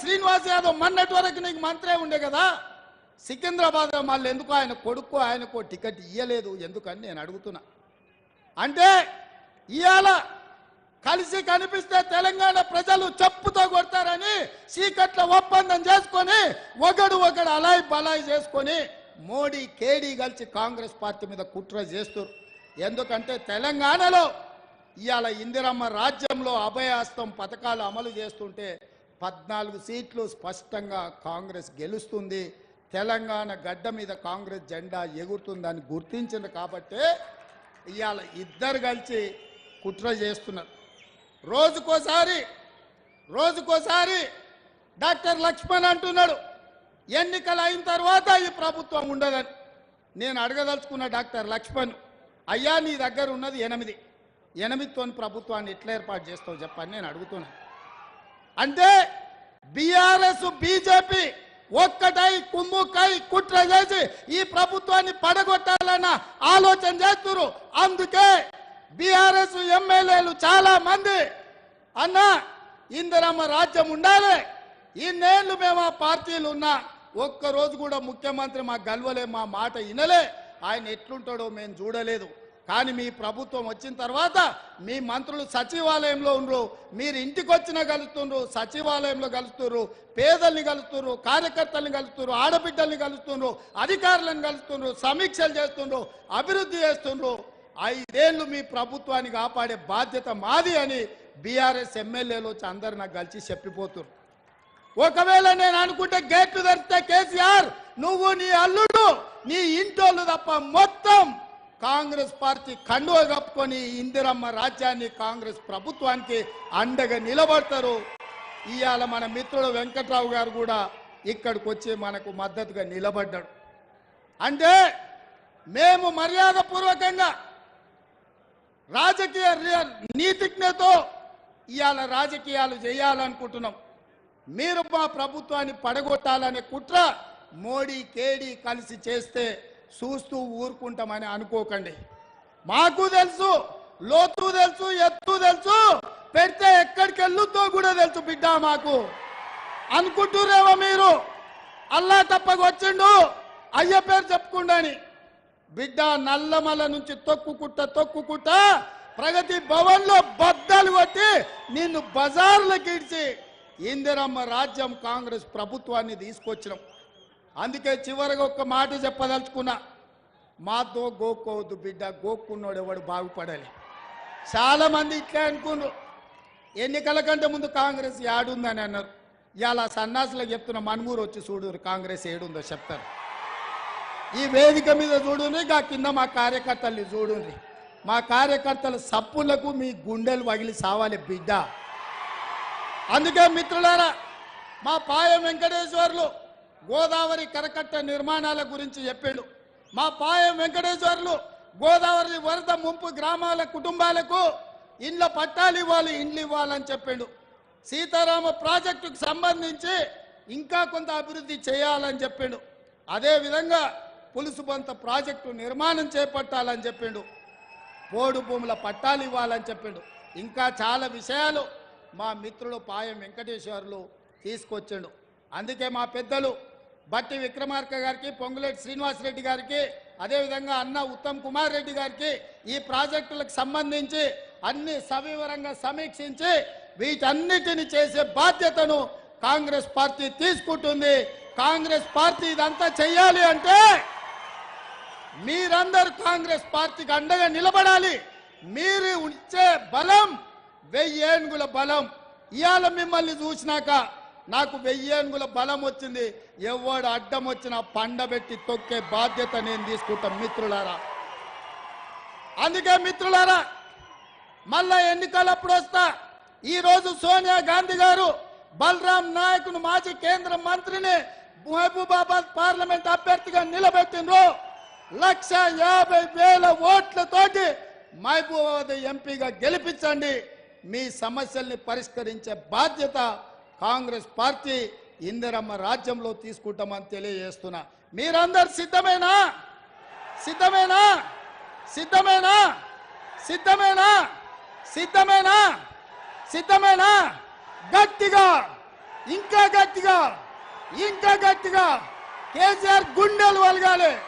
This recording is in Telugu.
శ్రీనివాస్ యాదవ్ మొన్నటి వరకు నీకు మంత్రే ఉండే కదా? సికింద్రాబాద్ మళ్ళీ ఎందుకు ఆయన కొడుకు ఆయనకు టికెట్ ఇయ్యలేదు? ఎందుకని నేను అడుగుతున్నా. అంటే ఇవాళ కలిసి కనిపిస్తే తెలంగాణ ప్రజలు చెప్పుతో కొడతారని చీకట్ల ఒప్పందం చేసుకొని ఒకడు ఒకడు అలాయి బలాయి చేసుకొని మోడీ కేడీ కలిసి కాంగ్రెస్ పార్టీ మీద కుట్ర చేస్తారు ఎందుకంటే తెలంగాణలో ఇవాళ ఇందిరమ్మ రాజ్యంలో అభయాస్తం పథకాలు అమలు చేస్తుంటే పద్నాలుగు సీట్లు స్పష్టంగా కాంగ్రెస్ గెలుస్తుంది. తెలంగాణ గడ్డ మీద కాంగ్రెస్ జెండా ఎగురుతుందని గుర్తించింది కాబట్టే ఇవాళ ఇద్దరు కలిసి కుట్ర చేస్తున్నారు. రోజుకోసారి రోజుకోసారి డాక్టర్ లక్ష్మణ్ అంటున్నాడు ఎన్నికలు అయిన తర్వాత ఈ ప్రభుత్వం ఉండదని. నేను అడగదలుచుకున్న డాక్టర్ లక్ష్మణ్ అయ్యా నీ దగ్గర ఉన్నది ఎనిమిది. ఎనిమిదితో ప్రభుత్వాన్ని ఎట్లా ఏర్పాటు చేస్తావు చెప్పని నేను అడుగుతున్నా. అంటే బీఆర్ఎస్ బీజేపీ ఒక్కటై కుమ్ముకై కుట్ర చేసి ఈ ప్రభుత్వాన్ని పడగొట్టాలన్న ఆలోచన చేస్తున్నారు. అందుకే బీఆర్ఎస్ ఎమ్మెల్యేలు చాలా మంది. అన్న ఇందిరమ్మ రాజ్యం ఉండాలి. ఇన్నేళ్ళు మేము ఆ పార్టీలు ఉన్నా ఒక్క రోజు కూడా ముఖ్యమంత్రి మా గల్వలే మా మాట వినలే ఆయన ఎట్లుంటాడో మేము చూడలేదు. కానీ మీ ప్రభుత్వం వచ్చిన తర్వాత మీ మంత్రులు సచివాలయంలో ఉండరు మీరు ఇంటికి వచ్చినా కలుస్తుండ్రు సచివాలయంలో కలుస్తున్నారు పేదల్ని కలుస్తున్నారు కార్యకర్తల్ని కలుస్తున్నారు ఆడబిడ్డల్ని కలుస్తున్నారు అధికారులను కలుస్తున్నారు సమీక్షలు చేస్తుండ్రు అభివృద్ధి చేస్తుండ్రు. ఐదేళ్ళు మీ ప్రభుత్వాన్ని కాపాడే బాధ్యత మాది అని బీఆర్ఎస్ ఎమ్మెల్యేలు వచ్చి అందరు నాకు కలిసి చెప్పిపోతున్నారు ఒకవేళ నేను అనుకుంటే గేట్లు తెరిస్తే కేసీఆర్ నువ్వు నీ అల్లుడు నీ ఇంటోళ్ళు తప్ప మొత్తం కాంగ్రెస్ పార్టీ కండువ కప్పుకొని ఇందిరమ్మ రాజ్యాన్ని కాంగ్రెస్ ప్రభుత్వానికి అండగా నిలబడతారు. ఇవాళ మన మిత్రుడు వెంకట్రావు గారు కూడా ఇక్కడికి వచ్చి మనకు మద్దతుగా నిలబడ్డాడు. అంటే మేము మర్యాదపూర్వకంగా రాజకీయ నీతిజ్ఞతో ఇవాళ రాజకీయాలు చేయాలనుకుంటున్నాం. మీరు మా ప్రభుత్వాన్ని పడగొట్టాలనే కుట్ర మోడీ కేడీ కలిసి చేస్తే చూస్తూ ఊరుకుంటామని అనుకోకండి. మాకు తెలుసు లోతు తెలుసు ఎత్తు తెలుసు పెడితే ఎక్కడికి వెళ్ళుతో కూడా తెలుసు బిడ్డ మాకు. అనుకుంటురేవో మీరు? అల్లా తప్పకు వచ్చిండు అయ్య పేరు చెప్పుకుండాని. బిడ్డ నల్లమల నుంచి తొక్కుకుంటా తొక్కుకుంటా ప్రగతి భవన్లో బద్దలు కొట్టి నిన్ను బజార్లకు ఇడిచి ఇందిరమ్మ రాజ్యం కాంగ్రెస్ ప్రభుత్వాన్ని తీసుకొచ్చినాం. అందుకే చివరిగా ఒక్క మాట చెప్పదలుచుకున్నా మాతో గోక్కోవద్దు బిడ్డ గోక్కున్నాడు ఎవడు బాగుపడాలి. చాలా మంది అనుకున్నారు ఎన్నికల కంటే ముందు కాంగ్రెస్ ఏడుందని అన్నారు. ఇవాళ సన్నాసులకు చెప్తున్న మనుమూరు వచ్చి చూడురు కాంగ్రెస్ ఏడుందో చెప్తారు. ఈ వేదిక మీద చూడుని ఆ కింద మా కార్యకర్తల్ని చూడుని మా కార్యకర్తల సప్పులకు మీ గుండెలు వగిలి సావాలి బిడ్డ. అందుకే మిత్రులారా మా పాయ వెంకటేశ్వర్లు గోదావరి కరకట్ట నిర్మాణాల గురించి చెప్పిండు. మా పాయం వెంకటేశ్వర్లు గోదావరి వరద ముంపు గ్రామాల కుటుంబాలకు ఇండ్ల పట్టాలు ఇవ్వాలి ఇండ్లు ఇవ్వాలని చెప్పిండు. సీతారామ ప్రాజెక్టుకు సంబంధించి ఇంకా కొంత అభివృద్ధి చేయాలని చెప్పిండు. అదేవిధంగా పులుసుబంత ప్రాజెక్టు నిర్మాణం చేపట్టాలని చెప్పిండు. పోడు భూముల పట్టాలు ఇవ్వాలని చెప్పిండు. ఇంకా చాలా విషయాలు మా మిత్రుడు పాయం వెంకటేశ్వర్లు తీసుకొచ్చిండు. అందుకే మా పెద్దలు బట్టి విక్రమార్క గారికి పొంగులేటి శ్రీనివాసరెడ్డి గారికి అదేవిధంగా అన్న ఉత్తమ్ కుమార్ రెడ్డి గారికి ఈ ప్రాజెక్టులకు సంబంధించి అన్ని సవివరంగా సమీక్షించి వీటన్నిటిని చేసే బాధ్యతను కాంగ్రెస్ పార్టీ తీసుకుంటుంది. కాంగ్రెస్ పార్టీ ఇదంతా చెయ్యాలి అంటే మీరందరూ కాంగ్రెస్ పార్టీకి అండగా నిలబడాలి. మీరు ఉంచే బలం వెయ్యేనుగుల బలం. ఇవాళ మిమ్మల్ని చూసినాక నాకు వెయ్యేనుగుల బలం వచ్చింది. ఎవడు అడ్డం వచ్చినా పండబెట్టి తొక్కే బాధ్యత నేను తీసుకుంటా మిత్రులారా. అందుకే మిత్రులారా మళ్ళా ఎన్నికలప్పుడు వస్తా. ఈ రోజు సోనియా గాంధీ గారు బలరాం నాయకును మాజీ కేంద్ర మంత్రిని మహబూబాబాద్ పార్లమెంట్ అభ్యర్థిగా నిలబెట్టినరు లక్ష యాభై వేల ఓట్లతోటి మహబూబాబాద్ ఎంపీగా గెలిపించండి. మీ సమస్యల్ని పరిష్కరించే బాధ్యత కాంగ్రెస్ పార్టీ ఇందిరమ్మ రాజ్యంలో తీసుకుంటామని తెలియజేస్తున్నా. మీరందరు సిద్ధమేనా? సిద్ధమేనా? సిద్ధమేనా? సిద్ధమేనా? సిద్ధమేనా? సిద్ధమేనా? గట్టిగా ఇంకా గట్టిగా ఇంకా గట్టిగా కేసీఆర్ గుండెలు వలగాలి.